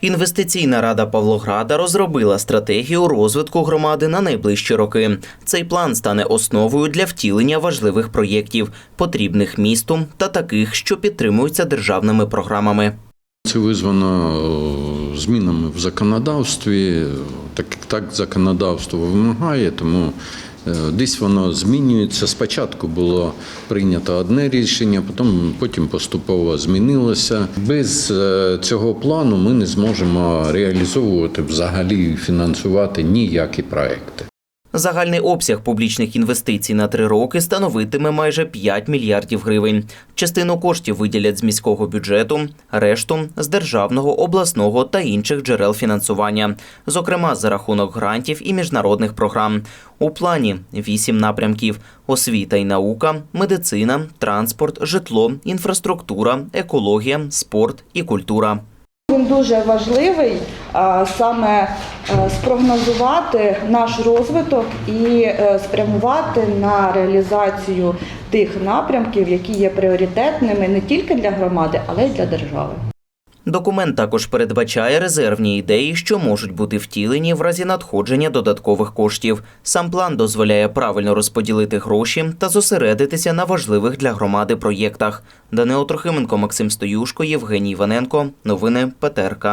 Інвестиційна рада Павлограда розробила стратегію розвитку громади на найближчі роки. Цей план стане основою для втілення важливих проєктів, потрібних місту та таких, що підтримуються державними програмами. Це визвано е, змінами в законодавстві, так так законодавство вимагає, тому е, десь воно змінюється. Спочатку було прийнято одне рішення, потім, потім поступово змінилося. Без е, цього плану ми не зможемо реалізовувати взагалі фінансувати ніякі проекти. Загальний обсяг публічних інвестицій на три роки становитиме майже 5 мільярдів гривень. Частину коштів виділять з міського бюджету, решту з державного, обласного та інших джерел фінансування, зокрема за рахунок грантів і міжнародних програм. У плані вісім напрямків: освіта і наука, медицина, транспорт, житло, інфраструктура, екологія, спорт і культура. Він дуже важливий саме е, спрогнозувати наш розвиток і е, спрямувати на реалізацію тих напрямків, які є пріоритетними не тільки для громади, але й для держави. Документ також передбачає резервні ідеї, що можуть бути втілені в разі надходження додаткових коштів. Сам план дозволяє правильно розподілити гроші та зосередитися на важливих для громади проєктах. Данило Трохименко, Максим Стоюшко, Євгеній Іваненко. Новини ПТРК.